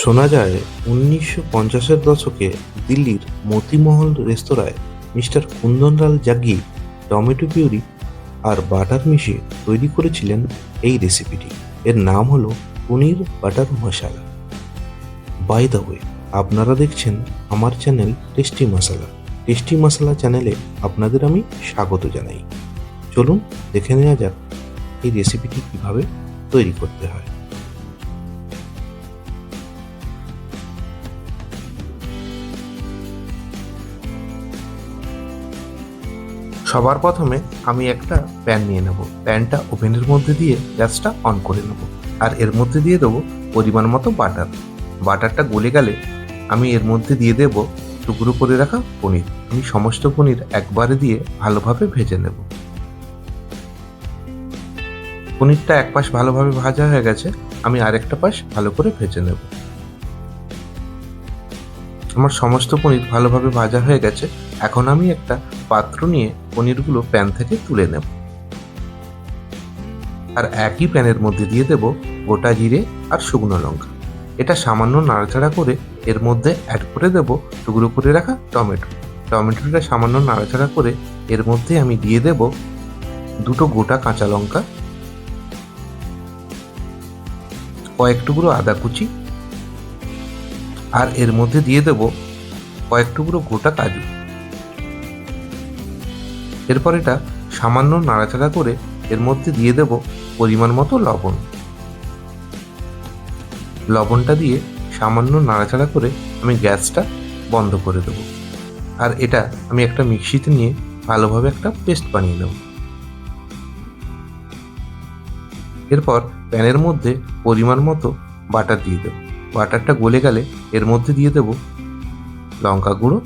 শোনা যায়, উনিশশো পঞ্চাশের দশকে দিল্লির মতিমহল রেস্তোরাঁয় মিস্টার কুন্দনলাল জাগি টমেটো পিউরি আর বাটার মিশিয়ে তৈরি করেছিলেন এই রেসিপিটি। এর নাম হলো paneer butter masala. By the way আপনারা দেখছেন আমার channel tasty masala. Tasty masala চ্যানেলে আপনাদের আমি স্বাগত জানাই। চলুন দেখে নেওয়া যাক এই রেসিপিটি কীভাবে তৈরি করতে হয়। সবার প্রথমে আমি একটা প্যান নিয়ে নেব। প্যানটা ওভেনের মধ্যে দিয়ে গ্যাসটা অন করে নেব আর এর মধ্যে দিয়ে দেবো পরিমাণ মতো বাটার। বাটারটা গলে গেলে আমি এর মধ্যে দিয়ে দেব টুকরো করে রাখা পনির। আমি সমস্ত পনির একবারে দিয়ে ভালোভাবে ভেজে নেব। পনিরটা এক পাশ ভালোভাবে ভাজা হয়ে গেছে, আমি আরেকটা পাশ ভালো করে ভেজে নেব। আমার সমস্ত পনির ভালোভাবে ভাজা হয়ে গেছে, এখন আমি একটা পাত্র নিয়ে পনিরগুলো প্যান থেকে তুলে নেব। আর একই প্যানের মধ্যে দিয়ে দেব গোটা জিরে আর শুকনো লঙ্কা। এটা সামান্য নাড়াচাড়া করে এর মধ্যে অ্যাড করে দেব টুকরো করে রাখা টমেটো। টমেটোটা সামান্য নাড়াচাড়া করে এর মধ্যে আমি দিয়ে দেব দুটো গোটা কাঁচা লঙ্কা, কয়েক টুকরো আদা কুচি আর এর মধ্যে দিয়ে দেব কয়েক টুকরো গোটা কাজু। এরপর এটা সামান্য নাড়াচাড়া করে এর মধ্যে দিয়ে দেব পরিমাণ মতো লবণ। লবণটা দিয়ে সামান্য নাড়াচাড়া করে আমি গ্যাসটা বন্ধ করে দেব। আর এটা আমি একটা মিক্সিতে নিয়ে ভালোভাবে একটা পেস্ট বানিয়ে নেব। এরপর প্যানের মধ্যে পরিমাণ মতো বাটার দিয়ে দেব। বাটারটা গলে গেলে এর মধ্যে দিয়ে দেব লঙ্কা গুঁড়ো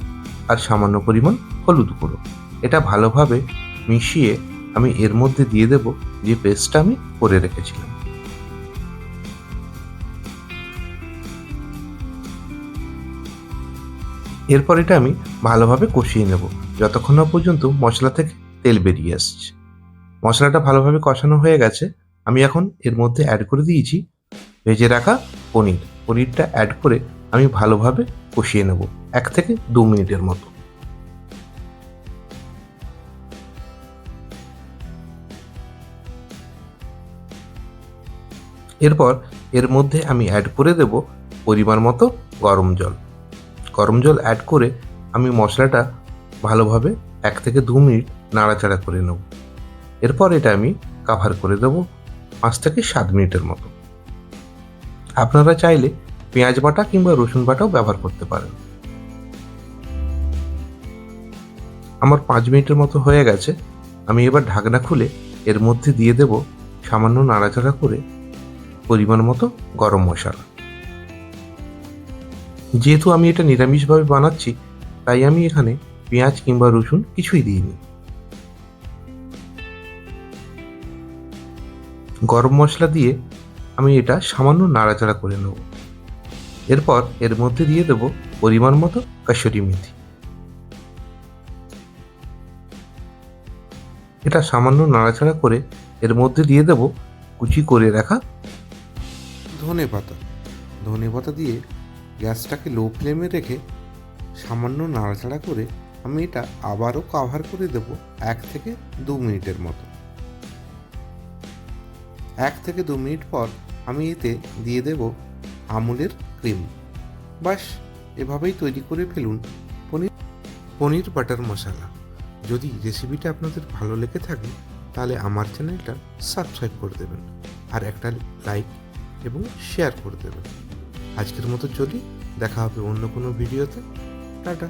আর সামান্য পরিমাণ হলুদ গুঁড়ো। এটা ভালোভাবে মিশিয়ে আমি এর মধ্যে দিয়ে দেব যে পেস্টটা আমি করে রেখেছিলাম। এরপর এটা আমি ভালোভাবে কষিয়ে নেব। যতক্ষণ না পর্যন্ত মশলা থেকে তেল বেরিয়ে আসছে। মশলাটা ভালোভাবে কষানো হয়ে গেছে। আমি এখন এর মধ্যে অ্যাড করে দিয়েছি ভেজে রাখা পনির। পনিরটা অ্যাড করে আমি ভালোভাবে কষিয়ে নেব, এক থেকে দু মিনিটের মতো। এরপর এর মধ্যে আমি অ্যাড করে দেব পরিমাণ মতো গরম জল। গরম জল অ্যাড করে আমি মশলাটা ভালোভাবে এক থেকে দু মিনিট নাড়াচাড়া করে নেব। এরপর এটা আমি কাভার করে দেব পাঁচ থেকে সাত মিনিটের মতো। আপনারা চাইলে পেঁয়াজ বাটা কিংবা রসুন বাটাও ব্যবহার করতে পারেন। আমার পাঁচ মিনিটের মতো হয়ে গেছে। আমি এবার ঢাকনা খুলে এর মধ্যে দিয়ে দেব সামান্য নাড়াচাড়া করে পরিমাণ মতো গরম মশলা। যেহেতু আমি এটা নিরামিষভাবে বানাচ্ছি, তাই আমি এখানে পেঁয়াজ কিংবা রসুন কিছুই দিইনি। গরম মশলা দিয়ে আমি এটা সামান্য নাড়াচাড়া করে নেব। এরপর এর মধ্যে দিয়ে দেব পরিমাণ মতো কাসুরি মেথি। এটা সামান্য নাড়াচাড়া করে এর মধ্যে দিয়ে দেব কুচি করে রাখা ধনে পাতা। ধনে পাতা দিয়ে গ্যাসটাকে লো ফ্লেমে রেখে সামান্য নাড়াচাড়া করে আমি এটা আবারও কাভার করে দেব এক থেকে দু মিনিটের মতো। এক থেকে দু মিনিট পর আমি এতে দিয়ে দেব আমুলের ক্রিম। বাস, এভাবেই তৈরি করে ফেলুন পনির পনির বাটার মশলা। যদি রেসিপিটা আপনাদের ভালো লেগে থাকে, তাহলে আমার চ্যানেলটা সাবস্ক্রাইব করে দেবেন আর একটা লাইক এবং শেয়ার করে দেবেন। আজকের মতো চলি, দেখা হবে অন্য কোনো ভিডিওতে। টাটা।